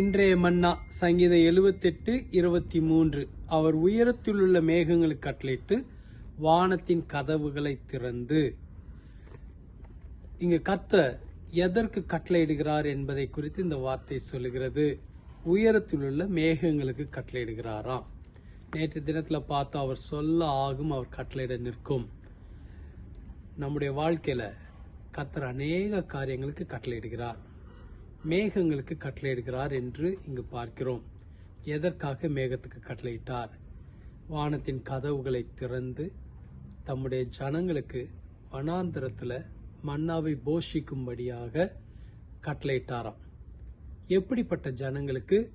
இன்றைய மன்னா சங்கீத எழுபத்தெட்டு இருபத்தி மூன்று அவர் உயரத்திலுள்ள மேகங்களுக்கு கட்டளையிட்டு வானத்தின் கதவுகளை திறந்து. இங்கு கத்த எதற்கு கட்டளையிடுகிறார் என்பதை குறித்து இந்த வார்த்தை சொல்லுகிறது. உயரத்திலுள்ள மேகங்களுக்கு கட்டளையிடுகிறாராம். நேற்று தினத்தில் பார்த்து அவர் சொல்ல ஆகும் அவர் கட்டளையிட நிற்கும். நம்முடைய வாழ்க்கையில் கத்தர் அநேக காரியங்களுக்கு கட்டளையிடுகிறார். மேகங்களுக்கு கட்டளையிடுகிறார் என்று இங்கு பார்க்கிறோம். எதற்காக மேகத்துக்கு கட்டளையிட்டார்? வானத்தின் கதவுகளை திறந்து தம்முடைய ஜனங்களுக்கு வனாந்திரத்தில் மன்னாவை போஷிக்கும்படியாக கட்டளையிட்டாராம். எப்படிப்பட்ட ஜனங்களுக்கு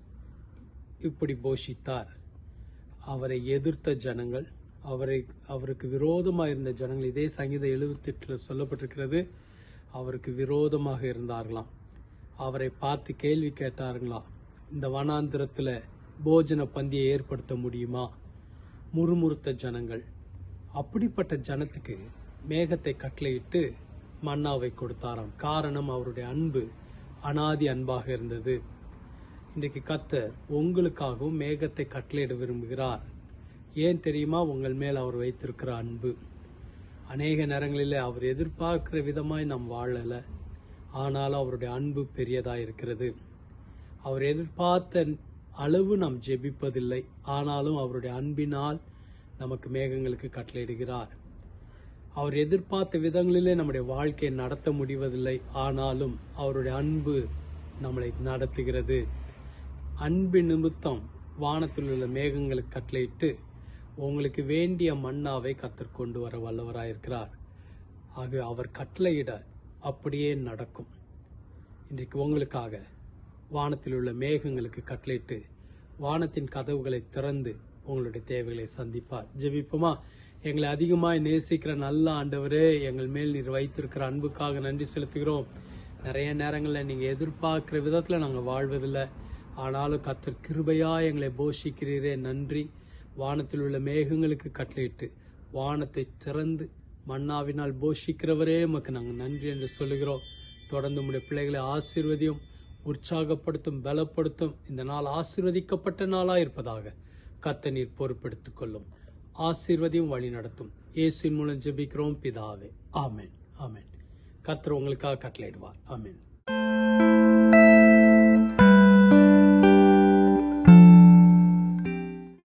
இப்படி போஷித்தார்? அவரை எதிர்த்த ஜனங்கள் அவரை அவருக்கு விரோதமாக இருந்த ஜனங்கள் இதே சங்கீத எழுபத்தெட்டில் சொல்லப்பட்டிருக்கிறது அவருக்கு விரோதமாக இருந்தார்களாம். அவரை பார்த்து கேள்வி கேட்டாருங்களா இந்த வனாந்திரத்தில் போஜன பந்தியை ஏற்படுத்த முடியுமா? முறுமுறுத்த ஜனங்கள். அப்படிப்பட்ட ஜனத்துக்கு மேகத்தை கட்டளையிட்டு மன்னாவை கொடுத்தாராம். காரணம் அவருடைய அன்பு அனாதி அன்பாக இருந்தது. இன்றைக்கு கத்தர் உங்களுக்காகவும் மேகத்தை கட்டளையிட விரும்புகிறார். ஏன் தெரியுமா? உங்கள் மேல் அவர் வைத்திருக்கிற அன்பு. அநேக நேரங்களில் அவர் எதிர்பார்க்கிற விதமாய் நாம் வாழலை. ஆனாலும் அவருடைய அன்பு பெரியதாக இருக்கிறது. அவர் எதிர்பார்த்த அளவு நாம் ஜெபிப்பதில்லை. ஆனாலும் அவருடைய அன்பினால் நமக்கு மேகங்களுக்கு கட்டளையிடுகிறார். அவர் எதிர்பார்த்த விதங்களிலே நம்முடைய வாழ்க்கையை நடத்த முடிவதில்லை. ஆனாலும் அவருடைய அன்பு நம்மளை நடத்துகிறது. அன்பு நிமித்தம் வானத்தில் உள்ள மேகங்களுக்கு கட்டளையிட்டு உங்களுக்கு வேண்டிய மன்னாவை கத்தர் கொண்டு வர வல்லவராயிருக்கிறார். ஆக அவர் கட்டளையிட அப்படியே நடக்கும். இன்றைக்கு உங்களுக்காக வானத்தில் உள்ள மேகங்களுக்கு கட்டளையிட்டு வானத்தின் கதவுகளை திறந்து உங்களுடைய தேவைகளை சந்திப்பார். ஜெபிப்போமா? எங்களை அதிகமாக நேசிக்கிற நல்ல ஆண்டவரே எங்கள் மேல் நீர் வைத்திருக்கிற அன்புக்காக நன்றி செலுத்துகிறோம். நிறைய நேரங்களில் நீங்கள் எதிர்பார்க்கிற விதத்தில் நாங்கள் வாழ்வதில்லை. ஆனாலும் கத்தர் கிருபையா எங்களை போஷிக்கிறீரே நன்றி. வானத்தில் உள்ள மேகங்களுக்கு கட்டளையிட்டு வானத்தை திறந்து மன்னாவினால் போஷிக்கிறவரே உமக்கு நாங்கள் நன்றி என்று சொல்லுகிறோம். தொடர்ந்து உடைய பிள்ளைகளை ஆசீர்வதியும் உற்சாகப்படுத்தும் பலப்படுத்தும். இந்த நாள் ஆசீர்வதிக்கப்பட்ட நாளாக இருப்பதாக கத்த நீர் பொறுப்பெடுத்துக் கொள்ளும். ஆசீர்வதியும் வழி நடத்தும். இயேசுவின் மூலம் ஜெபிக்கிறோம் பிதாவே. ஆமேன். ஆமேன். கத்தர் உங்களுக்காக கட்டளையிடுவார். ஆமேன்.